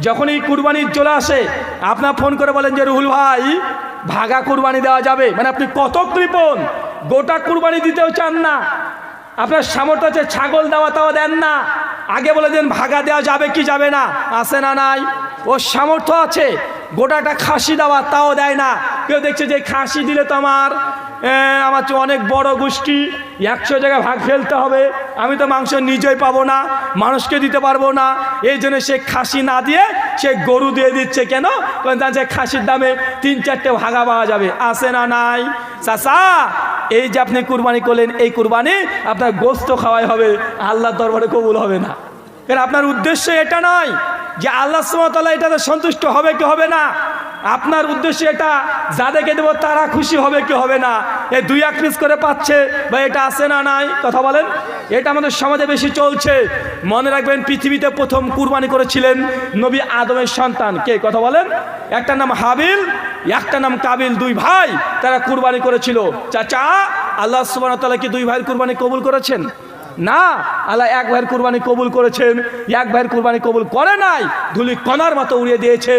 যখন এই কুরবানি চলে আসে, আপনার ফোন করে বলেন যে, রুহুল ভাই, ভাগা কুরবানি দেওয়া যাবে। মানে আপনি কত কৃপণ, গোটা কুরবানি দিতেও চান না। আপনার সামর্থ্য আছে, ছাগল দেওয়া তাও দেন না। আগে বলে দেন, ভাগা দেওয়া যাবে কি যাবে না? আসে না নাই? ও সামর্থ্য আছে। গোটাটা খাসি দেওয়া, তাও দেয় না। কেউ দেখছে যে খাসি দিলে তো আমার আমার অনেক বড় গোষ্ঠী, একশো জায়গায় ভাগ ফেলতে হবে। আমি তো মাংস নিজেই পাবো না, মানুষকে দিতে পারব না। এই জন্য সে খাসি না দিয়ে সে গরু দিয়ে দিচ্ছে কেন? কারণ তার যে খাসির দামে তিন চারটে ভাগা পাওয়া যাবে। আসে না নাই? চাষা এই যে আপনি কুরবানি করলেন, এই কুরবানি আপনার গোস্ত খাওয়াই হবে। আল্লাহর দরবারে কবুল হবে না। কারণ আপনার উদ্দেশ্য এটা নয়। যে আল্লাহ সুমতাল্লাহ এটাতে সন্তুষ্ট হবে কি হবে না? আপনার উদ্দেশ্য এটা যাদেরকে দেবো তারা খুশি হবে কি হবে না? এ দুই এক পিস করে পাচ্ছে বা এটা আছে না নাই? কথা বলেন। এটা আমাদের সমাজে বেশি চলছে। মনে রাখবেন, পৃথিবীতে প্রথম কুরবানি করেছিলেন নবী আদমের সন্তান। কে? কথা বলেন। একটা নাম হাবিল, একটা নাম কাবিল, দুই ভাই তারা কুরবানি করেছিল। চাচা, আল্লাহ সুবাহ কি দুই ভাইয়ের কুরবানি কবুল করেছেন? না, আল্লাহ এক ভাইয়ের কুরবানি কবুল করেছেন, এক ভাইয়ের কুরবানি কবুল করে নাই, ধুলি কণার মতো উড়িয়ে দিয়েছে,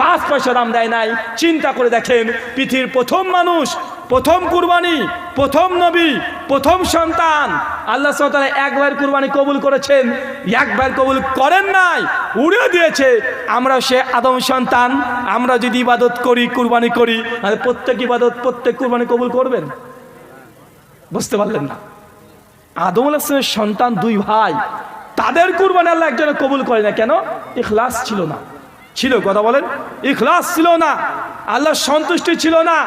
পাঁচ পয়সা দাম দেয় নাই, চিন্তা করে দেখেন, পৃথিবীর প্রথম মানুষ, প্রথম কুরবানি, প্রথম নবী, প্রথম সন্তান, আল্লাহ সাল্লাহ এক ভাইয়ের কুরবানি কবুল করেছেন, এক ভাইয়ের কবুল করেন নাই, উড়িয়ে দিয়েছে আমরা সে আদম সন্তান, আমরা যদি ইবাদত করি, কুরবানি করি, তাহলে প্রত্যেক ইবাদত, প্রত্যেক কুরবানি কবুল করবেন? বুঝতে পারলেন না। আদম আলাহিসের সন্তান দুই ভাই। তাদের কুরবানি আল্লাহ একজনে কবুল করে না কেন? ইখলাস ছিল না। ছিল, কথা বলেন। ইখলাস ছিল না। আল্লাহর সন্তুষ্টি ছিল না।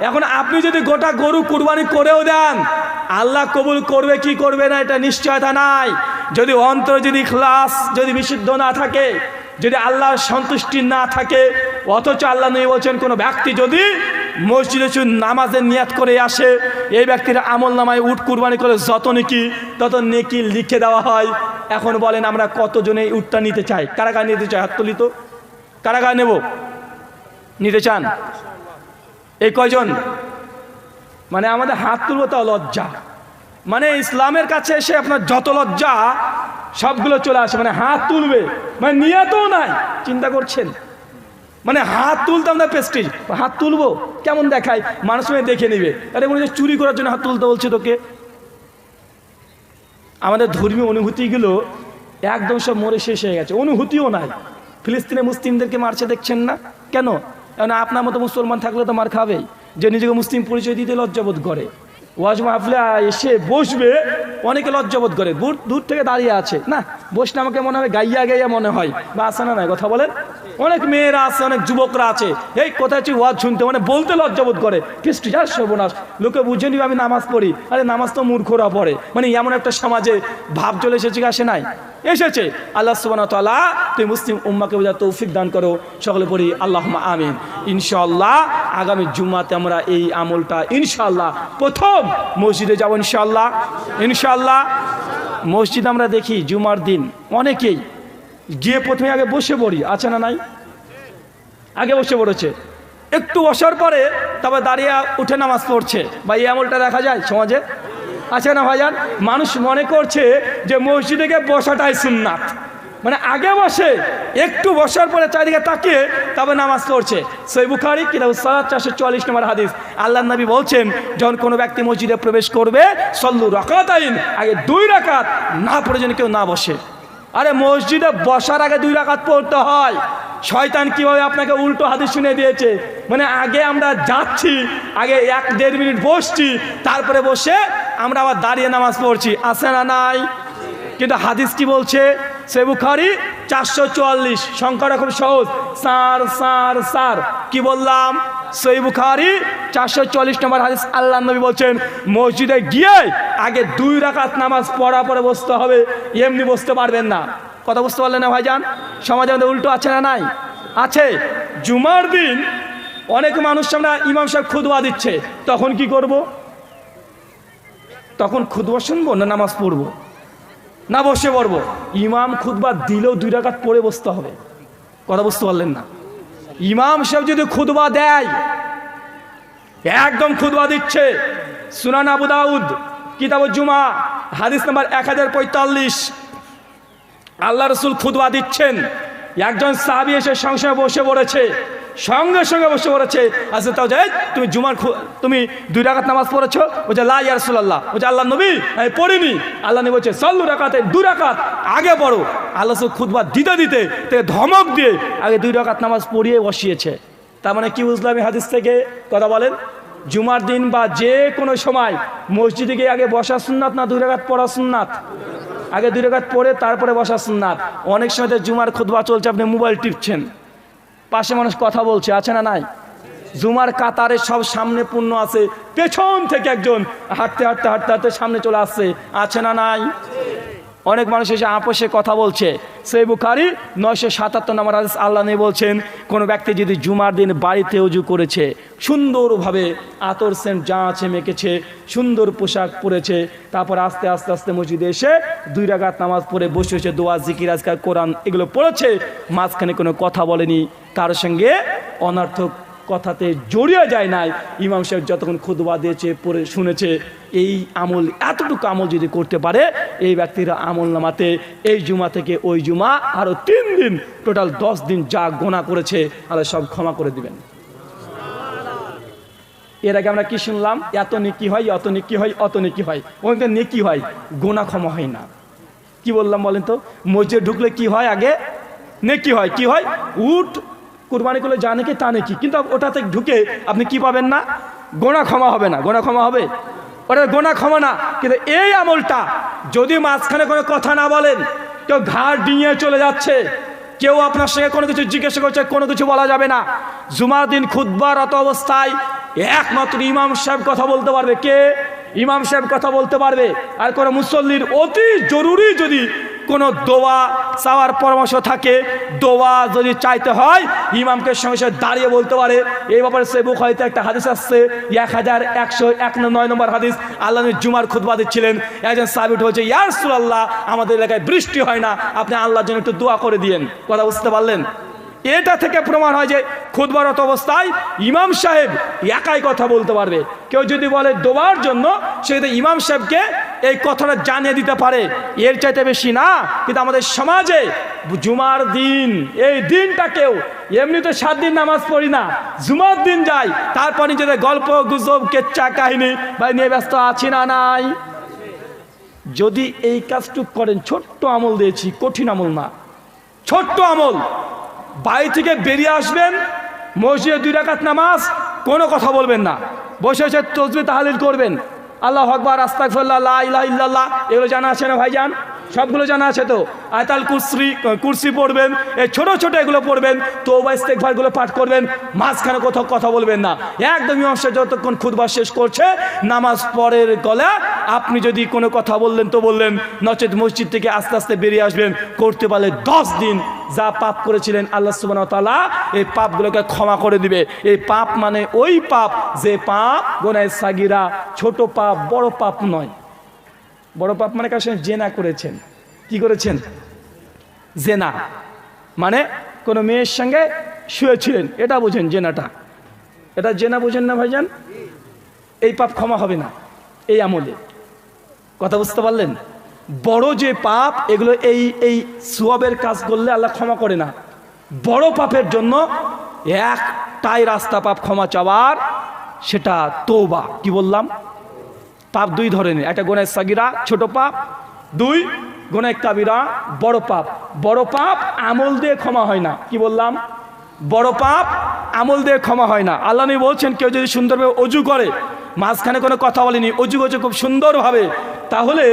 এখন আপনি যদি গোটা গরু কুরবানি করেও দেন, আল্লাহ কবুল করবে, কি করবে না, এটা নিশ্চয়তা নাই। যদি অন্তর যদি ইখলাস যদি বিশুদ্ধ না থাকে, যদি আল্লাহর সন্তুষ্টি না থাকে, অথচ আল্লাহ নেই বলছেন কোনো ব্যক্তি যদি মসজিদে শুধু নামাজের নিয়াত করে আসে। এই ব্যক্তির আমল নামায় উট কুরবানি করে যত নেকি, তত নেকি লিখে দেওয়া হয়। এখন বলেন আমরা কতজনে উটটা নিতে চাই? কারা কারা নিতে চাই হাত তুলি তো। কারা কারা নেব? নিতে চান? এই কয়জন? মানে আমাদের হাত তুলবো তাও লজ্জা। মানে ইসলামের কাছে এসে আপনার যত লজ্জা, সবগুলো চলে আসে। মানে হাত তুলবে। মানে নিয়তও নাই। চিন্তা করছেন? মানে হাত তুলতাম না পেস্টিজ হাত তুলবো? কেমন দেখায়? মানুষ দেখে নিবে। আরে মনে চুরি করার জন্য হাত তুলতে বলছে তোকে। আমাদের ধর্মীয় অনুভূতিগুলো একদম সব মরে শেষ হয়ে গেছে। অনুভূতিও নাই। ফিলিস্তিনে মুসলিমদেরকে মারছে দেখছেন না? কেন? কারণ আপনার মতো মুসলমান থাকলে তো মার খাবেই। যে নিজেকে মুসলিম পরিচয় দিতে লজ্জাবোধ করে। ওয়াজ মাহফিলে এসে বসবে, অনেকে লজ্জাবোধ করে, দূর দূর থেকে দাঁড়িয়ে আছে। না, বসলে আমাকে মনে হয় গাইয়া গাইয়া মনে হয়, বা আসে না কথা বলেন? অনেক মেয়েরা আছে, অনেক যুবকরা আছে। এই, কোথায় তুই ওয়াজ শুনতে? মানে বলতে লজ্জাবোধ করে। কৃষ্টি যার সর্বনাশ, লোকে বুঝে নিবে আমি নামাজ পড়ি। আরে, নামাজ তো মূর্খরা পড়ে। মানে এমন একটা সমাজে ভাব চলে এসেছে আসে নাই? এসেছে। আল্লাহ সুবান তালা তুই মুসলিম উম্মাকে বোঝা তৌফিক দান করো। সকলে পড়ি আল্লাহ আমিন। ইনশাল্লাহ আগামী জুম্মাতে আমরা এই আমলটা ইনশাল্লাহ প্রথম মসজিদে যাব ইনশাল্লাহ ইনশাল্লাহ মসজিদ আমরা দেখি জুমার দিন অনেকেই গিয়ে প্রথমে আগে বসে পড়ি, আছে না নাই? আগে বসে পড়েছে। একটু বসার পরে তারপর দাঁড়িয়ে উঠে নামাজ পড়ছে। বা এই আমলটা দেখা যায় সমাজে? আছে না ভাইজান? মানুষ মনে করছে যে মসজিদে গিয়ে বসাটাই সুন্নাত। মানে আগে বসে, একটু বসার পরে চারিদিকে তাকিয়ে তবে নামাজ পড়ছে। সই বুখারি কিতাব সালাদ চারশো চুয়াল্লিশ নম্বর হাদিস। আল্লাহ নবী বলছেন, যখন কোনো ব্যক্তি মসজিদে প্রবেশ করবে, সল্লু রকাত আইন আগে দুই রাকাত না পড়ে যেন কেউ না বসে। আরে মসজিদে বসার আগে দুই রাকাত পড়তে হয়। শয়তান কীভাবে আপনাকে উল্টো হাদিস শুনে দিয়েছে? মানে আগে আমরা যাচ্ছি, আগে এক দেড় মিনিট বসছি, তারপরে বসে আমরা আবার দাঁড়িয়ে নামাজ পড়ছি। আসে না নাই? কিন্তু হাদিস কি বলছে? সে বুখারি চারশো চুয়াল্লিশ। সংখ্যাটা খুব সহজ। সার সার সার। কি বললাম? সই বুখারি চারশো চল্লিশ নম্বর হাদিস আল্লাহ নবী বলছেন, মসজিদে গিয়ে আগে দুই রাকাত নামাজ পড়া পরে বসতে হবে, এমনি বসতে পারবেন না। কথা বুঝতে পারলেন না ভাইজান? সমাজের মধ্যে উল্টো আছে না নাই? আছে। জুমার দিন অনেক মানুষ আমরা ইমাম সাহেব খুদবা দিচ্ছে। তখন কি করব? তখন খুদবা শুনব না নামাজ পড়ব? না বসে পড়ব? ইমাম খুদবা দিলেও দুই রাকাত পড়ে বসতে হবে। কথা বুঝতে পারলেন না? ইমাম সাহেব যদি খুদবা দেয়, একদম খুদবা দিচ্ছে। সুনান আবু দাউদ কিতাব জুমা, হাদিস নাম্বার এক হাজার পঁয়তাল্লিশ আল্লাহ রসুল খুদবা দিচ্ছেন। একজন সাহাবি এসে সঙ্গে বসে পড়েছে, সঙ্গে সঙ্গে বসে পড়েছে। আচ্ছা তাও যাই তুমি জুমার তুমি দুই রাকাত নামাজ পড়েছো? বলছে, লা ইয়া রাসূলুল্লাহ। বলছে, আল্লাহ নবী, আমি পড়িনি। আল্লাহ নবী বলছে সল্লু রাকাতে, দু রাকাত আগে পড়ো। আল্লাহ সব খুদবা দিতে দিতে তাকে ধমক দিয়ে আগে দুই রাকাত নামাজ পড়িয়ে বসিয়েছে। তার মানে কি বুঝলাম হাদিস থেকে? কথা বলেন। জুমার দিন বা যে কোনো সময় মসজিদে গিয়ে আগে বসা সুন্নাত না দুই রাকাত পড়া সুন্নাত? আগে দুই রেখাত পড়ে তারপরে বসা সুন্নাত। অনেক সময় জুমার খুদবা চলছে, আপনি মোবাইল টিপছেন। পাশে মানুষ কথা বলছে, আছে না নাই? জুমার কাতারে সব সামনে পূর্ণ আছে, পেছন থেকে একজন হাঁটতে হাঁটতে হাঁটতে হাঁটতে সামনে চলে আসছে, আছে না নাই? অনেক মানুষ এসে আপোষে কথা বলছে। সেই বুখারি নয়শো সাতাত্তর নম্বর হাদিস আল্লাহ নেই বলছেন, কোনো ব্যক্তি যদি জুমার দিন বাড়িতে উজু করেছে, সুন্দরভাবে আতর সেন্ট যা আছে মেখেছে, সুন্দর পোশাক পরেছে, তারপর আস্তে আস্তে আস্তে মসজিদে এসে দুই রাগাত নামাজ পড়ে বসে বসে দোয়া, জিকির আজকাল কোরআন এগুলো পড়েছে, মাঝখানে কোনো কথা বলেনি। কারোর সঙ্গে অনর্থক কথাতে জড়িয়ে যায় নাই। ইমাম সাহেব যতক্ষণ খুদবা দিয়েছে, পড়ে শুনেছে, এই আমল এতটুকু আমল যদি করতে পারে, এই ব্যক্তিরা আমল নামাতে এই জুমা থেকে ওই জুমা আরও তিন দিন, টোটাল দশ দিন যা গোনা করেছে, আল্লাহ সব ক্ষমা করে দিবেন। এর আগে আমরা কি শুনলাম? এত নেকি হয়, অত নেকি হয়, অত নেকি হয়। ওখানে নেকি হয়, গোনা ক্ষমা হয় না। কি বললাম বলেন তো? মসজিদে ঢুকলে কি হয় আগে? নেকি হয়, কি হয়? উঠ কুরবানি করলে জানে কি, তা নাকি? কিন্তু ওটাতে ঢুকে আপনি কি পাবেন না? গোনা ক্ষমা হবে না। গোনা ক্ষমা হবে? ওটা গোনা ক্ষমা না। কিন্তু এই আমলটা যদি মাঝখানে কোনো কথা না বলেন, কেউ ঘাড় ডিঙিয়ে চলে যাচ্ছে, কেউ আপনার সঙ্গে কোনো কিছু জিজ্ঞাসা করছে, কোনো কিছু বলা যাবে না। জুমার দিন খুদ্বারত অবস্থায় একমাত্র ইমাম সাহেব কথা বলতে পারবে। কে? ইমাম সাহেব কথা বলতে পারবে। আর কোনো মুসল্লির অতি জরুরি যদি কোনো দোয়া চাওয়ার পরামর্শ থাকে, দোয়া যদি চাইতে হয়, ইমামকে সঙ্গে সঙ্গে দাঁড়িয়ে বলতে পারে। এই ব্যাপারে সে বুক হয়তো একটা হাদিস আসছে, এক হাজার একশো এক নয় নম্বর হাদিস। আল্লাহ জুমার খুদবা দিচ্ছিলেন। একজন সাবিট হয়েছে ইয়ারসুল আল্লাহ আমাদের এলাকায় বৃষ্টি হয় না, আপনি আল্লাহর জন্য একটু দোয়া করে দিয়েন। কথা বুঝতে পারলেন? এটা থেকে প্রমাণ হয় যে খুদবারত অবস্থায় ইমাম সাহেব একাই কথা বলতে পারবে। কেউ যদি বলে দোবার জন্য, সে যদি ইমাম সাহেবকে এই কথাটা জানিয়ে দিতে পারে। এর চাইতে বেশি না, কিন্তু আমাদের সমাজে জুমার দিন, এই দিনটাকেও এমনিতে সাত দিন নামাজ পড়ি না, জুমার দিন যাই, তারপর নিজেদের গল্প, গুজব কেচ্চা কাহিনী বা নিয়ে ব্যস্ত আছি না নাই? যদি এই কাজটুক করেন, ছোট্ট আমল দিয়েছি, কঠিন আমল না। ছোট্ট আমল। বাড়ি থেকে বেরিয়ে আসবেন, মসজিদে দুই রাকাত নামাজ, কোনো কথা বলবেন না। বসে বসে তসবি তাহালিল করবেন। আল্লাহ আকবর আস্তাকফল্লাহ ইলাহ ইল্লাল্লাহ, এগুলো জানা আছে না ভাইজান? সবগুলো জানা আছে তো? আয়তাল কুরসি কুরসি পড়বেন এই ছোট ছোট এগুলো পড়বেন তো ইস্তেকভারগুলো পাঠ করবেন, মাঝখানে কোথাও কথা বলবেন না। একদম অংশে যতক্ষণ খুদবা শেষ করছে, নামাজ পরের গলা আপনি যদি কোনো কথা বললেন তো বললেন, নচেত মসজিদ থেকে আস্তে আস্তে বেরিয়ে আসবেন, করতে পারলে দশ দিন যা পাপ করেছিলেন আল্লাহ সুবান তালা এই পাপগুলোকে ক্ষমা করে দিবে। এই পাপ মানে ওই পাপ যে পাপ গোনায় সাগিরা, ছোট পাপ, বড় পাপ নয়। বড় পাপ মানে কার সঙ্গে জেনা করেছেন? কি করেছেন? জেনা। মানে কোনো মেয়ের সঙ্গে শুয়েছিলেন। এটা বুঝেন জেনাটা। এটা জেনা বুঝেন না ভাইজান? এই পাপ ক্ষমা হবে না। এই আমলে। কথা বুঝতে পারলেন? বড় যে পাপ, এগুলো এই এই সুয়াবের কাজ করলে আল্লাহ ক্ষমা করে না। বড় পাপের জন্য একটাই রাস্তা পাপ ক্ষমা চাওয়ার, সেটা তোবা কি বললাম? পাপ দুই ধরনের একটা গোনায় সাগিরা, ছোট পাপ। দুই, গোনায় কাবিরা, বড় পাপ। বড় পাপ আমল দিয়ে ক্ষমা হয় না। কি বললাম? বড় পাপ আমল দিয়ে ক্ষমা হয় না। আল্লাহ বলছেন, কেউ যদি সুন্দরভাবে অজু করে, মাঝখানে কোনো কথা বলেনি, অজু করছে খুব সুন্দরভাবে, তাহলে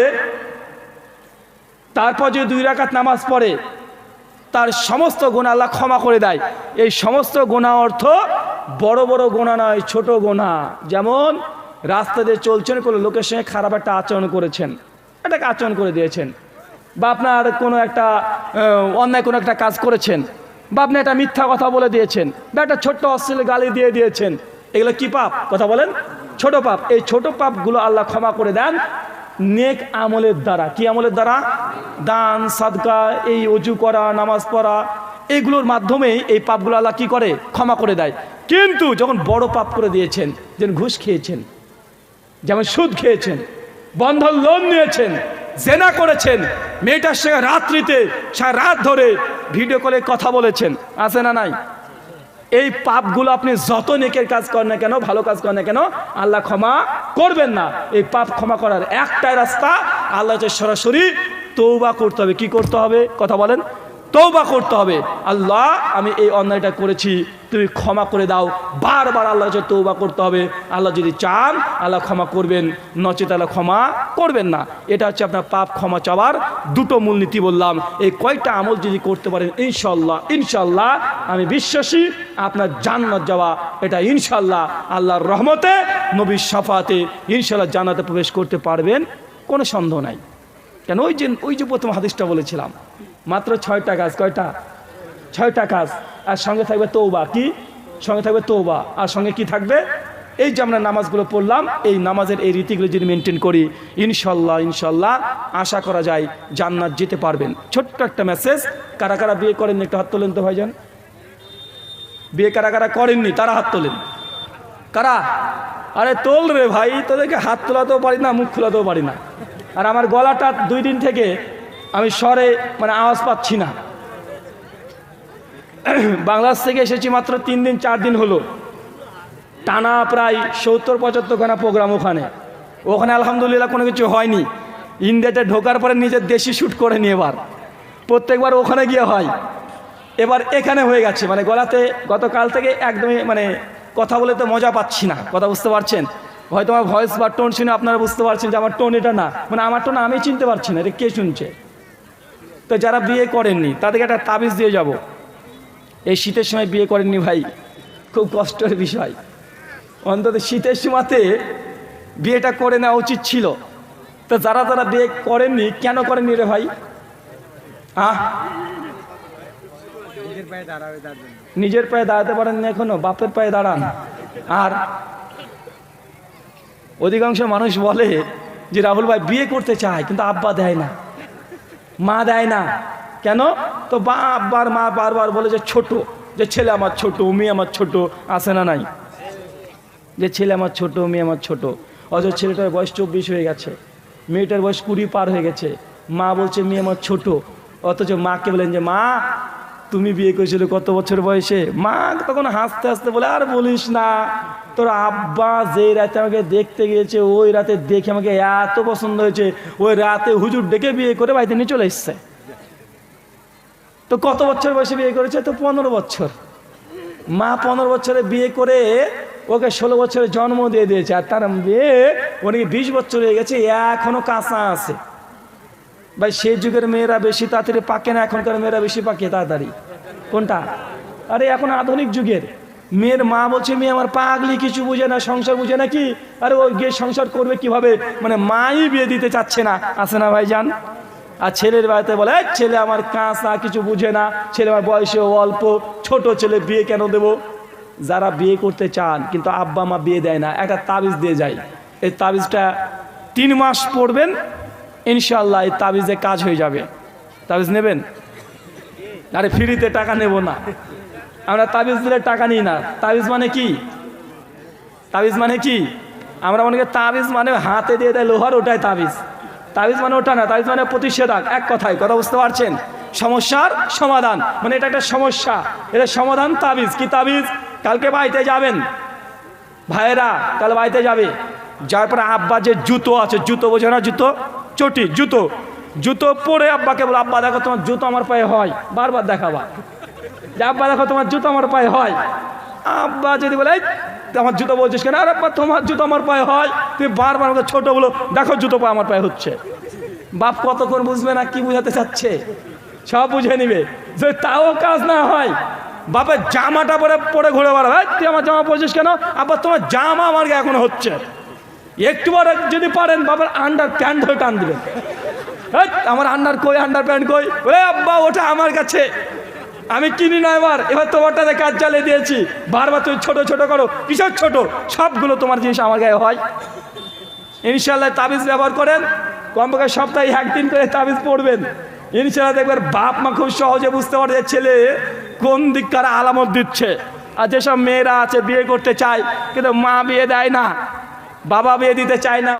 তারপর যে দুই রাকাত নামাজ পড়ে, তার সমস্ত গোনা আল্লাহ ক্ষমা করে দেয়। এই সমস্ত গোনা অর্থ বড় বড় গোনা নয়, ছোট গোনা। যেমন রাস্তা দিয়ে চলছেন কোনো লোকের সঙ্গে খারাপ একটা আচরণ করেছেন একটা আচরণ করে দিয়েছেন। বা আপনার কোনো একটা অন্যায় কোনো একটা কাজ করেছেন, বা আপনি একটা মিথ্যা কথা বলে দিয়েছেন, বা একটা ছোট্ট অশ্লীল গালি দিয়ে দিয়েছেন, এগুলো কি পাপ? কথা বলেন। ছোট পাপ। এই ছোট পাপগুলো আল্লাহ ক্ষমা করে দেন। নেক আমলের দ্বারা। কি আমলের দ্বারা? দান, সাদকা, এই অজু করা, নামাজ পড়া, এগুলোর মাধ্যমেই এই পাপগুলো আল্লাহ কি করে? ক্ষমা করে দেয়। কিন্তু যখন বড় পাপ করে দিয়েছেন, যেন ঘুষ খেয়েছেন যেমন সুদ খেয়েছেন, বন্ধন লোন নিয়েছেন, জেনা করেছেন, মেয়েটার সঙ্গে রাত্রিতে সারা রাত ধরে ভিডিও কলে কথা বলেছেন, আছে না নাই? এই পাপগুলো আপনি যত নেকের কাজ করেন না কেন, ভালো কাজ করেন না কেন, আল্লাহ ক্ষমা করবেন না। এই পাপ ক্ষমা করার একটাই রাস্তা, আল্লাহ সরাসরি তৌবা করতে হবে। কি করতে হবে? কথা বলেন। তৌবা করতে হবে। আল্লাহ, আমি এই অন্যায়টা করেছি তুমি ক্ষমা করে দাও। বারবার আল্লাহ হচ্ছে তৌবা করতে হবে। আল্লাহ যদি চান, আল্লাহ ক্ষমা করবেন। নচেত আল্লাহ ক্ষমা করবেন না। এটা হচ্ছে আপনার পাপ ক্ষমা চাওয়ার দুটো মূলনীতি বললাম। এই কয়টা আমল যদি করতে পারেন ইনশাল্লাহ ইনশাল্লাহ আমি বিশ্বাসী, আপনার জান্নাত যাওয়া, এটা ইনশাল্লাহ আল্লাহর রহমতে, নবীর সাফাতে ইনশাল্লাহ জান্নাতে প্রবেশ করতে পারবেন। কোনো সন্দেহ নাই। কেন? ওই যে ওই যে প্রথম হাদিসটা বলেছিলাম। মাত্র ছয়টা কাজ কয়টা? ছয়টা কাজ, আর সঙ্গে থাকবে তৌবা কি? সঙ্গে থাকবে তৌবা আর সঙ্গে কি থাকবে? এই যে আমরা নামাজগুলো পড়লাম, এই নামাজের এই রীতিগুলো যদি মেনটেন করি, ইনশাল্লাহ ইনশাল্লাহ আশা করা যায় জান্নাত যেতে পারবেন। ছোট্ট একটা মেসেজ কারা কারা বিয়ে করেননি একটু হাত তোলেন তো ভাইজান? বিয়ে কারা কারা করেননি, তারা হাত তোলেন। কারা? আরে তোল রে ভাই, তোদেরকে হাত তোলাতেও পারি না, মুখ খোলাতেও পারি না। আর আমার গলাটা দুই দিন থেকে আমি স্বরে মানে আওয়াজ পাচ্ছি না। বাংলাদেশ থেকে এসেছি মাত্র তিন দিন, চার দিন হলো। টানা প্রায় সত্তর, পঁচাত্তর খানা প্রোগ্রাম ওখানে। ওখানে আলহামদুলিল্লাহ কোনো কিছু হয়নি। ইন্ডিয়াতে ঢোকার পরে নিজের দেশি শ্যুট করে নি এবার। প্রত্যেকবার ওখানে গিয়ে হয়। এবার এখানে হয়ে গেছে। মানে গলাতে গতকাল থেকে একদমই মানে কথা বলে তো মজা পাচ্ছি না। কথা বুঝতে পারছেন? হয়তো আমার ভয়েস বা টোন শুনে আপনারা বুঝতে পারছেন যে আমার টোন এটা না। মানে আমার টোন আমি চিনতে পারছি না, এটা কে শুনছে? তো যারা বিয়ে করেননি, তাদেরকে একটা তাবিজ দিয়ে যাব। এই শীতের সময় বিয়ে করেননি ভাই। খুব কষ্টের বিষয়। অন্তত শীতের সময়তে বিয়েটা করে নেওয়া উচিত ছিল। তো যারা যারা বিয়ে করেননি কেন করেননি রে ভাই? আহ? নিজের পায়ে দাঁড়াতে পারেন না এখনও বাপের পায়ে দাঁড়ান। আর অধিকাংশ মানুষ বলে যে রাহুল ভাই বিয়ে করতে চায় কিন্তু আব্বা দেয় না মা দেয় না। কেন? তো বা আব্বার মা বারবার বলে যে, ছোট, যে ছেলে আমার ছোট, মেয়ে আমার ছোট, আসে না নাই। যে ছেলে আমার ছোট, মেয়ে আমার ছোট। অথচ ছেলেটার বয়স চব্বিশ হয়ে গেছে। মেয়েটার বয়স কুড়ি পার হয়ে গেছে। মা বলছে, মেয়ে আমার ছোট। অথচ মাকে বলেন যে, মা, তুমি বিয়ে করেছিল কত বছর বয়সে? মা তখন হাসতে হাসতে বলে, আর বলিস না, তোর আব্বা যে রাতে আমাকে দেখতে গিয়েছে, ওই রাতে দেখে আমাকে এত পছন্দ হয়েছে, ওই রাতে হুজুর ডেকে বিয়ে করে বাড়িতে নিয়ে চলে এসছে। তো কত বছর বয়সে বিয়ে করেছে? তো পনেরো বছর। মা পনেরো বছরে বিয়ে করে ওকে ষোলো বছরে জন্ম দিয়ে দিয়েছে, আর তার বিয়ে উনি বিশ বছর হয়ে গেছে, এখনও কাঁচা আছে। ভাই সে যুগের মেয়েরা বেশি তাড়াতাড়ি পাকে না, এখনকার মেয়েরা বেশি পাকে তাড়াতাড়ি। কোনটা? আরে, এখন আধুনিক যুগের। মেয়ের মা বলছে, মেয়ে, আমার পাগলি কিছু বুঝে না, সংসার বুঝে না কি? আরে, ওই গিয়ে সংসার করবে কীভাবে? মানে মাই বিয়ে দিতে চাচ্ছে না। আছে না ভাই যান আর ছেলের বাড়িতে বলে ছেলে আমার কাঁচা কিছু বুঝে না। ছেলে আমার বয়সে অল্প, ছোট ছেলে বিয়ে কেন দেব? যারা বিয়ে করতে চান, কিন্তু আব্বা, মা বিয়ে দেয় না, একটা তাবিজ দিয়ে যায়। এই তাবিজটা তিন মাস পড়বেন ইনশাল্লাহ এই তাবিজে কাজ হয়ে যাবে। তাবিজ নেবেন? আরে ফ্রিতে টাকা নেব না। আমরা তাবিজ দিলে টাকা নিই না। তাবিজ মানে কি? তাবিজ মানে কি? আমরা অনেকে তাবিজ মানে হাতে দিয়ে দেয়, লোহার ওটাই তাবিজ। তাবিজ মানে ওটা না তাবিজ মানে প্রতিষেধক, এক কথায়, কথা বুঝতে পারছেন? সমস্যার সমাধান মানে এটা একটা সমস্যা, এটা সমাধান তাবিজ, কি তাবিজ? কালকে বাড়িতে যাবেন, ভাইয়েরা, কাল বাড়িতে যাবে যার পরে আব্বা যে জুতো আছে, জুতো বোঝে না, জুতো? চটি, জুতো জুতো পরে আব্বাকে বলে, আব্বা, দেখো তোমার জুতো আমার পায়ে হয়। বারবার দেখাবা। যে আব্বা, দেখো তোমার জুতো আমার পায়ে হয়। আব্বা যদি বলে "এই, আমার জুতো বলছিস কেন? আর আব্বা তোমার জুতো আমার পায়ে হয়। তুমি বারবার আমাকে ছোটো বলো দেখো জুতো পা আমার পায়ে হচ্ছে। বাপ কতক্ষণ বুঝবে না কি বুঝাতে চাচ্ছে? সব বুঝে নিবে। যে তাও কাজ না হয় বাপের জামাটা পরে পরে ঘুরে বেড়াবে। "এই, তুই আমার জামা পরছিস কেন? আবার তোমার জামা আমার এখনও হচ্ছে। একটু বার যদি পারেন বাবার আন্ডার প্যান্ট ধরে টান দিবেন। আমার আন্ডার কই আন্ডার প্যান্ট কই? ওরে আব্বা ওটা আমার কাছে। আমি কিনি না এবার এবার তোমারটাতে কাজ চালিয়ে দিয়েছি। বারবার তুমি ছোট ছোট করো, কিসের ছোট? সবগুলো তোমার জিনিস আমার গায়ে হয়। ইনশাল্লাহ তাবিজ ব্যবহার করেন, কমপক্ষে সপ্তাহে একদিন করে তাবিজ পড়বেন। ইনশাল্লাহ দেখবেন বাপ মা খুব সহজে বুঝতে পারে যে ছেলে কোন দিককার আলামত দিচ্ছে। আর যেসব মেয়েরা আছে বিয়ে করতে চায়, কিন্তু মা বিয়ে দেয় না, বাবা বিয়ে দিতে চায় না।